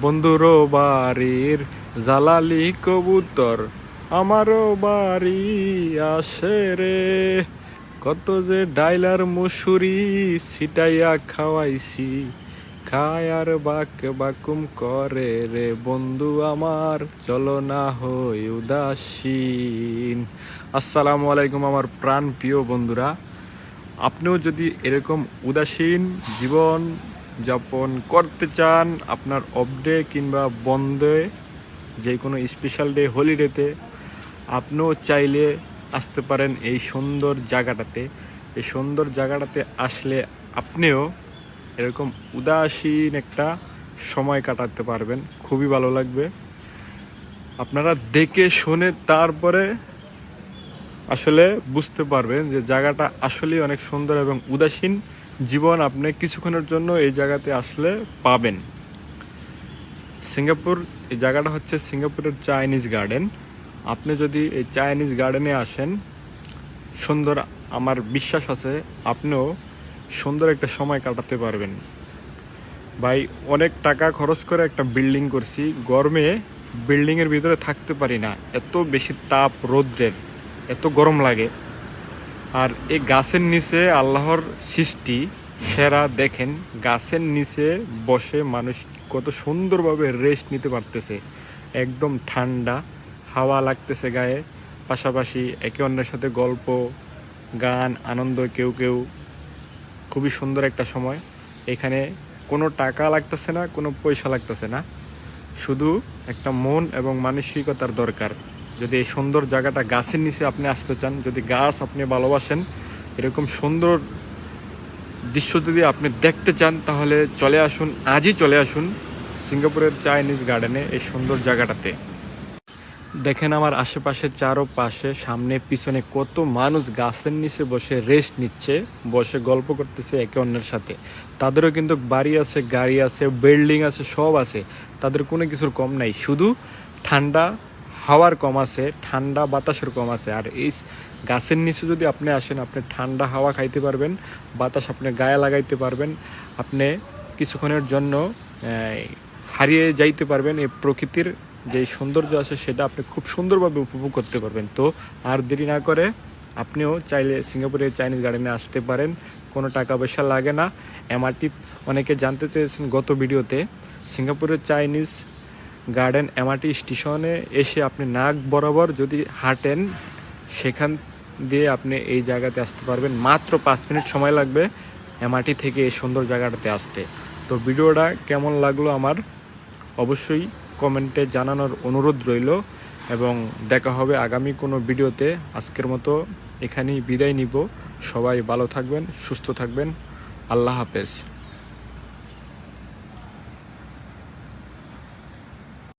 বন্ধুরও বাড়ির জালালি কবুতর আমারও বাড়ি আসে রে। কত যে ডাইলার মুসুরি সিটাইয়া খাওয়াইছি, খায় আর বাক বাকুম করে রে বন্ধু আমার, চলো না হই উদাসীন। আসসালামু আলাইকুম আমার প্রাণ প্রিয় বন্ধুরা। আপনিও যদি এরকম উদাসীন জীবন যাপন করতে চান, আপনার অফ ডে কিংবা বন্ধে যে কোনো স্পেশাল ডে হলিডেতে আপনিও চাইলে আসতে পারেন এই সুন্দর জায়গাটাতে। এই সুন্দর জায়গাটাতে আসলে আপনিও এরকম উদাসীন একটা সময় কাটাতে পারবেন। খুবই ভালো লাগবে। আপনারা দেখে শুনে তারপরে আসলে বুঝতে পারবেন যে জায়গাটা আসলেই অনেক সুন্দর এবং উদাসীন। জীবন আপনি কিছুক্ষণের জন্য এই জায়গাতে আসলে পাবেন। সিঙ্গাপুর, এই জায়গাটা হচ্ছে সিঙ্গাপুরের চাইনিজ গার্ডেন। আপনি যদি এই চাইনিজ গার্ডেনে আসেন, সুন্দর আমার বিশ্বাস আছে, আপনিও সুন্দর একটা সময় কাটাতে পারবেন। ভাই, অনেক টাকা খরচ করে একটা বিল্ডিং করছি, গরমে বিল্ডিংয়ের ভিতরে থাকতে পারি না। এত বেশি তাপ রৌদ্রের, এত গরম লাগে। আর এই গাছের নিচে আল্লাহর সৃষ্টি, সেরা দেখেন, গাছের নিচে বসে মানুষ কত সুন্দরভাবে রেস্ট নিতে পারতেছে। একদম ঠান্ডা, হাওয়া লাগতেছে গায়ে। পাশাপাশি একে অন্যের সাথে গল্প, গান, আনন্দ, কেউ কেউ। খুবই সুন্দর একটা সময়। এখানে কোনো টাকা লাগতেছে না, কোনো পয়সা লাগতেছে না। শুধু একটা মন এবং মানসিকতার দরকার। যদি এই সুন্দর জায়গাটা গাছের নিচে আপনি আসতে চান, যদি গাছ আপনি ভালোবাসেন, এরকম সুন্দর দৃশ্য যদি আপনি দেখতে চান, তাহলে চলে আসুন, আজই চলে আসুন সিঙ্গাপুরের চাইনিজ গার্ডেনে এই সুন্দর জায়গাটাতে। দেখেন আমার আশেপাশে চারো পাশে সামনে, পিছনে কত মানুষ গাছের নিচে বসে রেস্ট নিচ্ছে, বসে গল্প করতেছে একে অন্যের সাথে। তাদেরও কিন্তু বাড়ি আছে, গাড়ি আছে বিল্ডিং আছে, সব আছে। তাদের কোনো কিছুর কম নাই। শুধু ঠান্ডা হাওয়ার কম আছে, ঠান্ডা বাতাসের কম আছে। আর এই গাছের নিচে যদি আপনি আসেন, আপনি ঠান্ডা হাওয়া খাইতে পারবেন, বাতাস আপনি গায়ে লাগাইতে পারবেন, আপনি কিছুক্ষণের জন্য হারিয়ে যাইতে পারবেন। এই প্রকৃতির যে সৌন্দর্য আছে, সেটা আপনি খুব সুন্দরভাবে উপভোগ করতে পারবেন। তো আর দেরি না করে আপনিও চাইলে সিঙ্গাপুরের চাইনিজ গার্ডেনে আসতে পারেন। কোনো টাকা পয়সা লাগে না। এমআরটি অনেকে জানতে চেয়েছেন গত ভিডিওতে। সিঙ্গাপুরের চাইনিজ গার্ডেন এমআরটি স্টেশনে এসে আপনি নাক বরাবর যদি হাঁটেন, সেখান দিয়ে আপনি এই জায়গাতে আসতে পারবেন। মাত্র পাঁচ মিনিট সময় লাগবে এমআরটি থেকে এই সুন্দর জায়গাটাতে আসতে। তো ভিডিওটা কেমন লাগল আমার? অবশ্যই কমেন্টে জানানোর অনুরোধ রইল এবং দেখা হবে আগামী কোনো ভিডিওতে। আজকের মতো এখানেই বিদায় নিব। সবাই ভালো থাকবেন, সুস্থ থাকবেন। আল্লাহ হাফেজ।